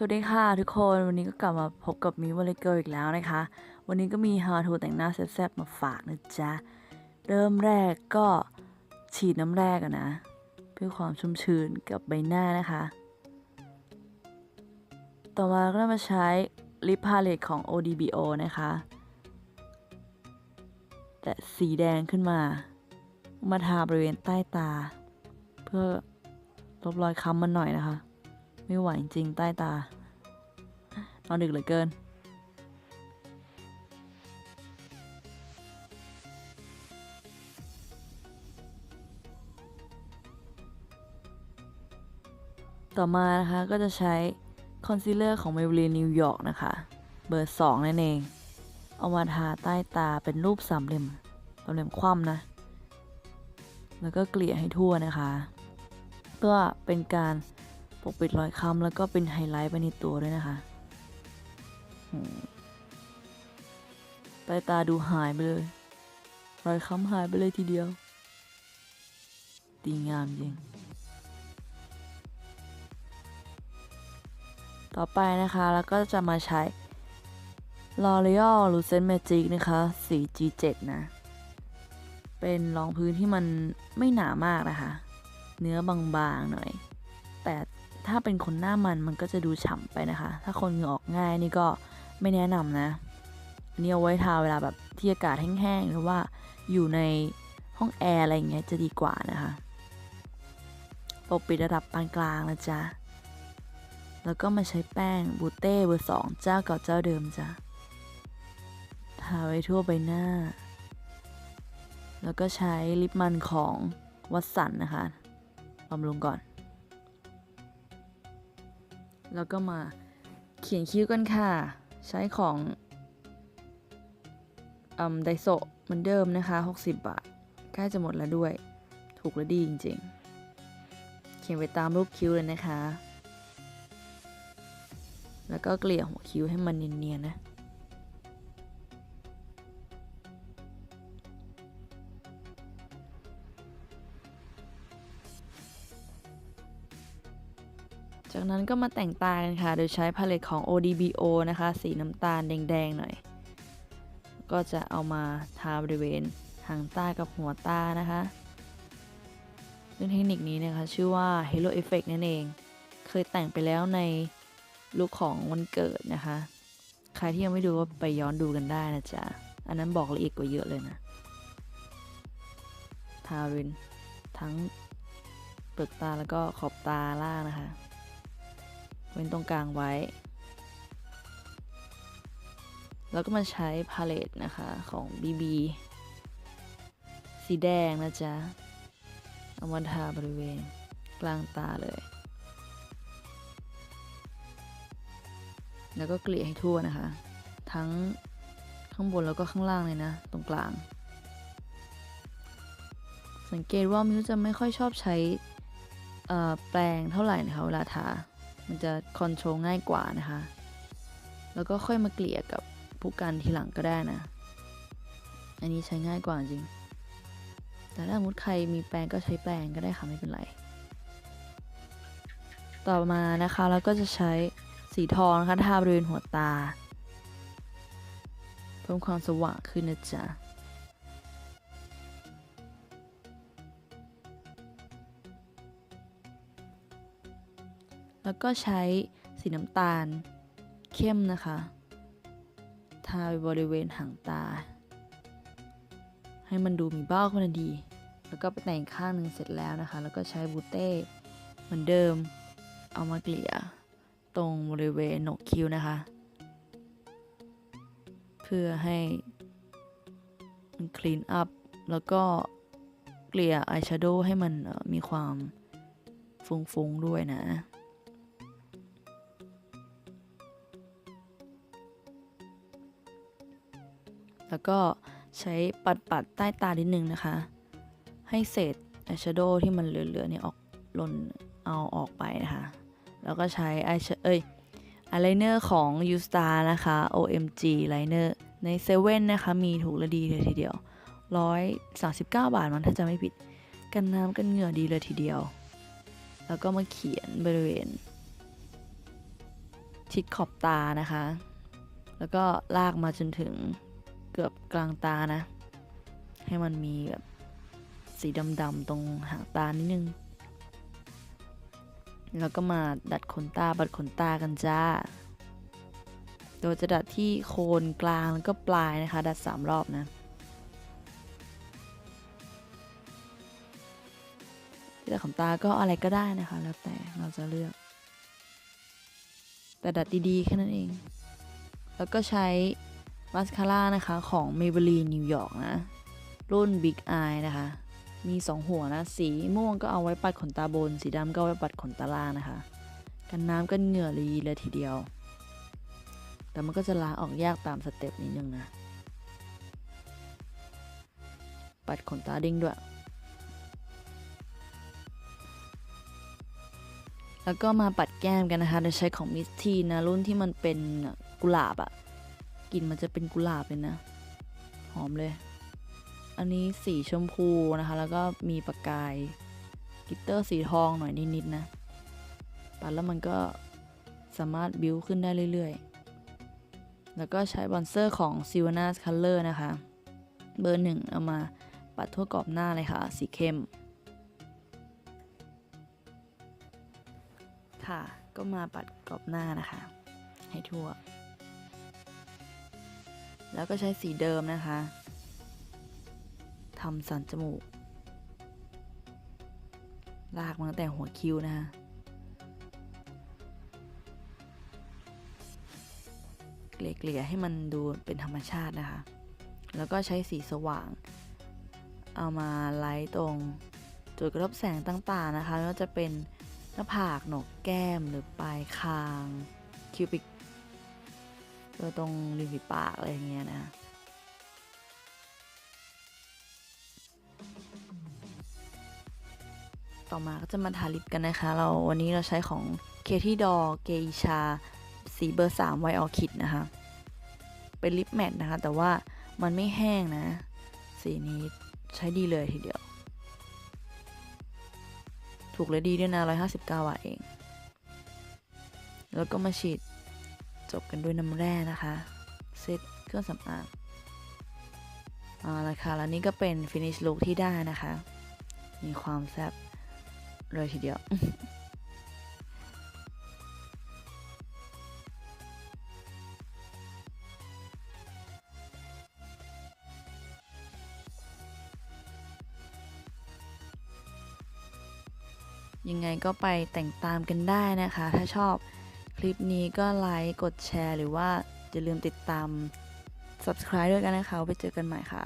สวัสดีค่ะทุกคนวันนี้ก็กลับมาพบกับมิวเลเกอร์อีกแล้วนะคะ วันนี้ก็มี How to แต่งหน้าแซ่บๆมาฝากนะจ๊ะ เริ่มแรกก็ฉีดน้ำแรกอะนะ เพื่อความชุ่มชื้นกับใบหน้านะคะ ต่อมาก็มาใช้ลิปพาเลตของ ODBO นะคะ แต่สีแดงขึ้นมา มาทาบริเวณใต้ตา เพื่อลบรอยค้ำมันหน่อยนะคะ ไม่ไหวจริงใต้ตา นอนดึกเหลือเกิน ต่อมานะคะก็จะใช้คอนซีลเลอร์ของ Maybelline New York นะคะ เบอร์ 2 นั่นเอง เอามาทาใต้ตาเป็นรูปสามเหลี่ยมสามเหลี่ยมคว่ำนะ แล้วก็เกลี่ยให้ทั่วนะคะ เพื่อเป็นการ ปกปิดรอยค้ำแล้วก็เป็นไฮไลท์ไปในตัวด้วยนะคะอืมใต้ตาดูหายไปเลย รอยค้ำหายไปเลยทีเดียว ดีงามจริง ต่อไปนะคะแล้วก็จะมาใช้ L'Oreal Lucent Magic นะคะ สี G7 นะ เป็นรองพื้นที่มันไม่หนามากนะคะ เนื้อบางๆหน่อย แต่ ถ้าเป็นคนหน้ามันมันก็จะดูฉ่ำไปนะคะ ถ้าคนเหงื่อออกง่ายนี่ก็ไม่แนะนำนะอันนี่เอาไว้ทาเวลาแบบที่อากาศแห้งๆหรือว่าอยู่ในห้องแอร์อะไรอย่างเงี้ยจะดีกว่านะคะปกปิดระดับปานกลางนะจ๊ะ แล้วก็มาใช้แป้งบูเต้เบอร์สองเจ้าเก่าเจ้าเดิมจ้ะ ทาไว้ทั่วใบหน้า แล้วก็ใช้ลิปมันของวัตสันนะคะบำรุงก่อน แล้วก็มาเขียนคิ้วกันค่ะ ใช้ของอไดโซเหมือนเดิมนะคะ 60 บาท ใกล้จะหมดแล้วด้วย ถูกและดีจริงๆ เขียนไปตามรูปคิ้วเลยนะคะ แล้วก็เกลี่ยหัวคิ้วให้มันเนียนๆนะ นั้นก็มาแต่งตากันค่ะ โดยใช้พาเลตของ ODBO นะคะ สีน้ำตาลแดงๆหน่อย ก็จะเอามาทาบริเวณหางตากับหัวตานะคะซึ่งเทคนิคนี้นะคะ ชื่อว่า Halo Effect นั่นเอง เคยแต่งไปแล้วในลุคของวันเกิดนะคะ ใครที่ยังไม่ดูก็ไปย้อนดูกันได้นะจ๊ะ อันนั้นบอกละเอียดกว่าเยอะเลยนะ ทาบริเวณทั้งเปลือกตาแล้วก็ขอบตาล่างนะคะ ว้นตรงกลางไว้ แล้วก็มาใช้พาเลตนะคะของ BB สีแดงนะจ๊ะ เอามาทาบริเวณกลางตาเลย แล้วก็เกลี่ยให้ทั่วนะคะ ทั้งข้างบนแล้วก็ข้างล่างเลยนะ ตรงกลาง สังเกตว่ามิวจะไม่ค่อยชอบใช้แปรงเท่าไหร่นะคะเวลาทา มันจะคอนโทรลง่ายกว่านะคะ แล้วก็ค่อยมาเกลี่ยกับผู้กันทีหลังก็ได้นะ อันนี้ใช้ง่ายกว่าจริง แต่ถ้าสมมติใครมีแปรงก็ใช้แปรงก็ได้ค่ะไม่เป็นไร ต่อมานะคะแล้วก็จะใช้สีทองนะคะทาบริเวณหัวตา เพิ่มความสว่างขึ้นนะจ๊ะ แล้วก็ใช้สีน้ำตาล เข้มนะคะ ทาไปบริเวณหางตา ให้มันดูมีเบ้าขึ้นาดี แล้วก็ไปแต่งข้างหนึ่งเสร็จแล้วนะคะ แล้วก็ใช้บูเต้เหมือนเดิม เอามาเกลี่ยตรงบริเวณโหนกคิ้วนะคะ เพื่อให้มันคลีนอัพแล้วก็เกลี่ยอายแชโดว์ให้มันมีความฟุ้งๆด้วยนะ แล้วก็ใช้ปัดปัดๆใต้ตานิดนึงนะคะ ให้เศษอายแชโดว์ที่มันเหลือๆเนี่ยออกหล่นเอาออกไปนะคะ แล้วก็ใช้อายเอ้ยอายไลเนอร์ของ U Star นะคะ OMG Liner ในเซเว่นนะคะ มีถูกและดีเลยทีเดียว 139 บาทมันถ้าจะไม่ผิด กันน้ำกันเหงื่อดีเลยทีเดียว แล้วก็มาเขียนบริเวณ ชิดขอบตานะคะ แล้วก็ลากมาจนถึง กือบกลางตานะ ให้มันมีแบบสีดำๆตรงหางตานิดนึง แล้วก็มาดัดขนตาบัดขนตากันจ้า โดยจะดัดที่โคนกลางแล้วก็ปลายนะคะ ดัดสามรอบนะที่ดัดขนตาก็อะไรก็ได้นะคะ แล้วแต่เราจะเลือก แต่ดัดดีๆแค่นั้นเอง แล้วก็ใช้ มาสคาร่านะคะของ Maybelline New York นะ รุ่น Big Eye นะคะ มี 2 หัวนะ สีม่วงก็เอาไว้ปัดขนตาบน สีดำก็เอาไว้ปัดขนตาล่างนะคะ กันน้ำกันเหงื่อรีเลยทีเดียว แต่มันก็จะล้างออกยากตามสเต็ปนิดนึงนะ ปัดขนตาดิ้งด้วย แล้วก็มาปัดแก้มกันนะคะ โดยใช้ของมิสทีนะรุ่นที่มันเป็นกุหลาบอะ กลิ่นมันจะเป็นกุหลาบเลยนะ หอมเลย อันนี้สีชมพูนะคะ แล้วก็มีประกายกิตเตอร์สีทองหน่อยนิดๆนะ ปัดแล้วมันก็สามารถบิวขึ้นได้เรื่อยๆ แล้วก็ใช้บอนเซอร์ของ s i l v a n a s Color นะคะ เบอร์หนึ่งเอามาปัดทั่วกรอบหน้าเลยค่ะ สีเข้ม ค่ะ ก็มาปัดกรอบหน้านะคะ ให้ทั่ว แล้วก็ใช้สีเดิมนะคะทำสันจมูก ลากมาตั้งแต่หัวคิ้วนะคะเกลี่ยให้มันดูเป็นธรรมชาตินะคะ แล้วก็ใช้สีสว่าง เอามาไลท์ตรง จุดกระทบแสงต่างๆนะคะไม่ว่าจะเป็นหน้าผาก หนกแก้ม หรือปลายคาง คิวปิก ตัวตรงริมฝีปากอะไรอย่างเงี้ยนะต่อมาก็จะมาทาลิปกันนะคะ เราวันนี้เราใช้ของเคที่ดอเกอิชา สีเบอร์ 3 ไวออคิดนะคะ เป็นลิปแมทนะคะ แต่ว่ามันไม่แห้งนะ สีนี้ใช้ดีเลยทีเดียว ถูกเลยดีด้วยนะ 159บาทเอง แล้วก็มาฉีด จบกันด้วยน้ำแร่นะคะเซตเครื่องสำอางเอาละค่ะแล้วนี่ก็เป็น finish look ที่ได้นะคะ มีความแซ่บเลยทีเดียวยังไงก็ไปแต่งตามกันได้นะคะ ถ้าชอบ คลิปนี้ก็ไลค์กดแชร์ หรือว่าอย่าลืมติดตาม subscribe ด้วยกันนะคะ ไปเจอกันใหม่ค่ะ